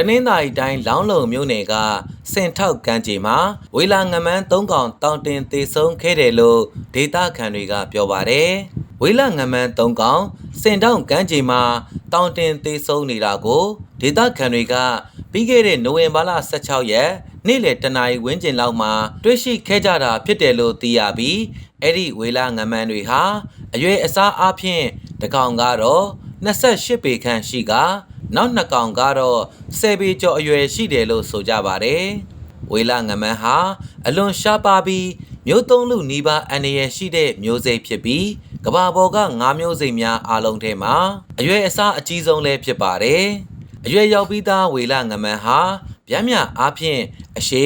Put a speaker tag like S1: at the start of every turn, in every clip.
S1: တနင်္သာရီတိုင်းလောင်းလုံမြို့နယ်ကစင်ထောက်ကမ်းခြေမှာဝေလာငမန်း၃កောင်တောင်တင်သေဆုံးခဲ့တယ်လို့ဒေသခံတွေကပြောပါတယ်။ဝေလာငမန်း၃កောင်စင်ထောက်ကမ်းခြေမှာတောင်တင်သေဆုံးနေတာကိုဒေသခံတွေကပြီးခဲ့တဲ့နိုဝင်ဘာလ16ရက်နေ့လယ်တနာရီဝန်းကျင်လောက်မှာတွေ့ရှိခဲ့ကြတာဖြစ်တယ်လို့သိရပြီးအဲ့ဒီဝေလာငမန်းတွေဟာအရွယ်အစားအဖြစ်တကောင်ကတော့28ပေခန့်ရှိက နောက်နှစ်ကောင်ကတော့10ပေကျော်အရွယ်ရှိတယ်လို့ဆိုကြပါတယ်။ဝေလာငမန်းဟာအလွန်ရှားပါပြီးမျိုးသုံးလူနီးပါးအန္တရာယ်ရှိတဲ့မျိုးစိတ်ဖြစ်ပြီးကဘာပေါ်က၅မျိုးစိတ်များအားလုံးထဲမှာအရွယ်အစားအကြီးဆုံးလည်းဖြစ်ပါတယ်။အရွယ်ရောက်ပြီးသားဝေလာငမန်းဟာဗျမ်းမြအားဖြင့်အရှိ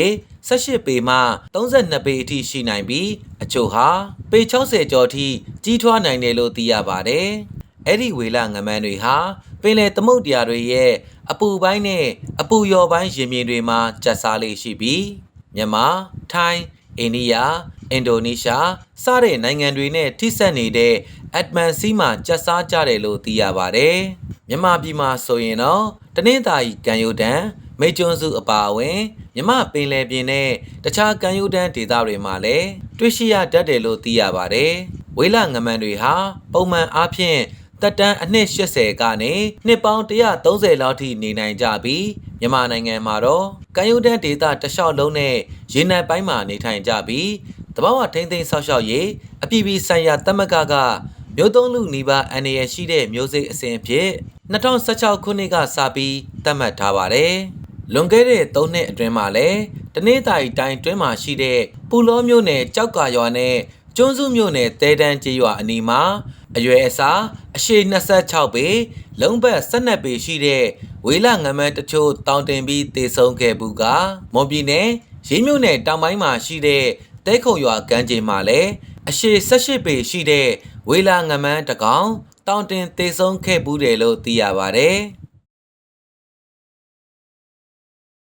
S1: 18ပေမှ32ပေအထိရှိနိုင်ပြီးအချို့ဟာပေ60ကျော်အထိကြီးထွားနိုင်တယ်လို့သိရပါတယ်။အဲ့ဒီဝေလငမန်းတွေဟာ ပင်လယ်သမုဒ္ဒရာတွေရဲ့အပူပိုင်းနဲ့အပူလျော်ပိုင်းရင်ပြင်တွေမှာကျက်စားလေးရှိပြီးမြန်မာ၊ထိုင်း၊အိန္ဒိယ၊အင်ဒိုနီးရှားစတဲ့နိုင်ငံတွေနဲ့ထိစပ်နေတဲ့အက်ဒမန်စီမှာကျက်စားကြတယ်လို့သိရပါတယ်။မြန်မာပြည်မှာဆိုရင်တော့တနင်္သာရီကံရိုတန်းမိတ်ကျွန်းစုအပါအဝင်မြမပင်လယ်ပြင်နဲ့တခြားကမ်းရိုးတန်းဒေသတွေမှာလည်းတွေ့ရှိရတတ်တယ်လို့သိရပါတယ်။ဝေးလငမန်းတွေဟာပုံမှန်အားဖြင့် တက်တန်းအနှစ်80ကနေနှစ်ပေါင်း130လောက်ထိနေနိုင်ကြပြီးမြန်မာနိုင်ငံမှာတော့ကမ်းရိုးတန်းဒေသတလျှောက်လုံးနဲ့ရေနံပိုင်းမှာနေထိုင်ကြပြီးတဘာဝထိမ့်သိမ်းဆောက်ရှောက်ရေးအပြည်ပြည်ဆိုင်ရာတမကကမျိုးသုံးလူနီးပါးအန္တရာယ်ရှိတဲ့မျိုးစိတ်အစဉ်အဖြစ်2016ခုနှစ်ကစပြီးသတ်မှတ်ထားပါတယ်။လွန်ခဲ့တဲ့3နှစ်အတွင်းမှာလည်းတနေ့တာရီတိုင်းတွင်းမှာရှိတဲ့ပူလောမျိုးနယ်ကြောက်ကာရွာနဲ့ ကျွန်းစုမျိုးနယ်တဲတန်းကျေးရွာအနီးမှာအရွယ်အစားအရှိ26ပေလုံးဘက်12ပေရှိတဲ့ဝေလငမန်းတချို့တောင်တင်ပြီးတေဆုံးခဲ့ဘူးကမွန်ပြည်နယ်ရေးမြို့နယ်တောင်ပိုင်းမှာရှိတဲ့တဲခုံရွာကမ်းခြေမှာလည်းအရှိ18ပေရှိတဲ့ဝေလာငမန်းတကောင်တောင်တင်တေဆုံးခဲ့ဘူးတယ်လို့သိရပါတယ်။